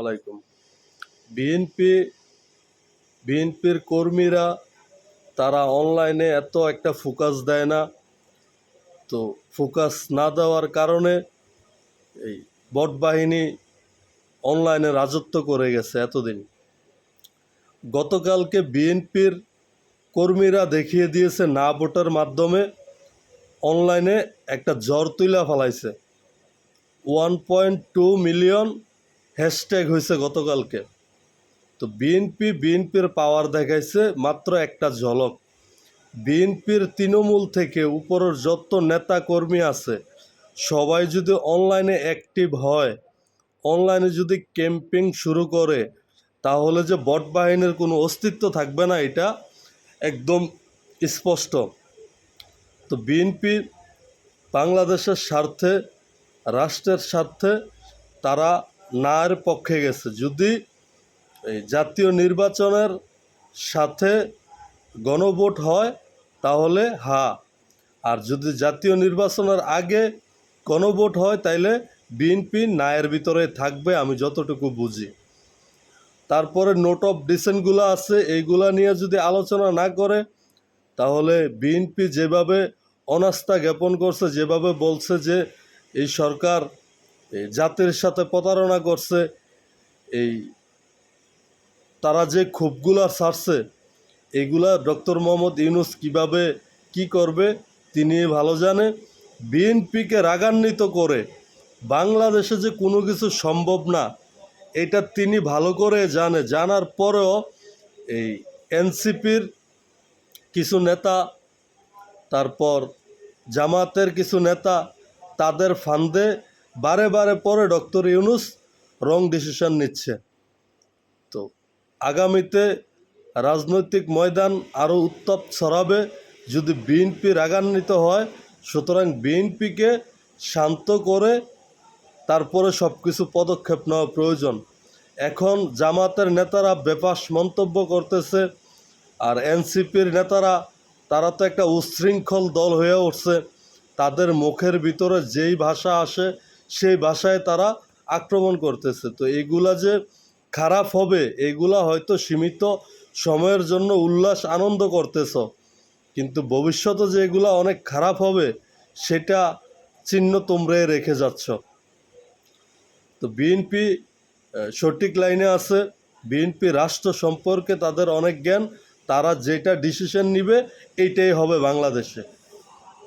আলাইকুম। বিএনপি বিএনপির কর্মীরা, তারা অনলাইনে এত একটা ফোকাস দেয় না। তো ফোকাস না দেওয়ার কারণে এই বট বাহিনী অনলাইনে রাজত্ব করে গেছে এতদিন। গতকালকে বিএনপির কর্মীরা দেখিয়ে দিয়েছে না ভোটের মাধ্যমে অনলাইনে একটা জ্বর তুলা ফেলাইছে। One point two million hashtag হয়েছে গতকালকে। তো বিএনপি বিএনপির পাওয়ার দেখাইছে মাত্র একটা ঝলক। বিএনপির তৃণমূল থেকে উপরের যত নেতা কর্মী আছে, সবাই যদি অনলাইনে অ্যাক্টিভ হয় অনলাইনে যদি ক্যাম্পিং শুরু করে, তাহলে যে বট বাহিনীর কোনো অস্তিত্ব থাকবে না, এটা একদম স্পষ্ট। তো বিএনপি বাংলাদেশের স্বার্থে, রাষ্ট্রের স্বার্থে, তারা নার পক্ষে গেছে। যদি এই জাতীয় নির্বাচনের সাথে গণভোট হয়, তাহলে হা। আর যদি জাতীয় নির্বাচনের আগে গণভোট হয়, তাইলে বিএনপি নায়ের ভিতরে থাকবে, আমি যতটুকু বুঝি। তারপরে নোট অফ ডিসেন্টগুলো আছে, এইগুলা নিয়ে যদি আলোচনা না করে, তাহলে বিএনপি যেভাবে অনাস্থা জ্ঞাপন করছে, যেভাবে বলছে যে এই সরকার এই জাতির সাথে প্রতারণা করছে, এই তারা যে ক্ষোভগুলা ছাড়ছে, এগুলা ডক্টর মোহাম্মদ ইউনুস কীভাবে কি করবে, তিনি ভালো জানে। বিএনপিকে রাগান্বিত করে বাংলাদেশে যে কোনো কিছু সম্ভব না, এটা তিনি ভালো করে জানে। জানার পরেও এই এনসিপির কিছু নেতা, তারপর জামাতের কিছু নেতা, তাদের ফান্দে বারে বারে পরে ডক্টর ইউনুস রং ডিসিশন নিচ্ছে। তো আগামীতে রাজনৈতিক ময়দান আরও উত্তপ ছড়াবে। যদি বিএনপি রাগান্বিত হয়, সুতরাং বিএনপিকে শান্ত করে তারপরে সব কিছু পদক্ষেপ নেওয়া প্রয়োজন। এখন জামাতের নেতারা বেপাস মন্তব্য করতেছে, আর এনসিপির নেতারা, তারা তো একটা উচ্ছৃঙ্খল দল হয়ে উঠছে। তাদের মুখের ভিতরে যেই ভাষা আসে সেই ভাষায় তারা আক্রমণ করতেছে। তো এগুলা যে খারাপ হবে, এগুলা হয়তো সীমিত সময়ের জন্য উল্লাস আনন্দ করতেছ। কিন্তু ভবিষ্যতে যে এগুলা অনেক খারাপ হবে, সেটা চিহ্ন তোমরাই রেখে যাচ্ছ। তো বিএনপি সঠিক লাইনে আছে। বিএনপি রাষ্ট্র সম্পর্কে তাদের অনেক জ্ঞান। তারা যেটা ডিসিশন নিবে এইটাই হবে বাংলাদেশে।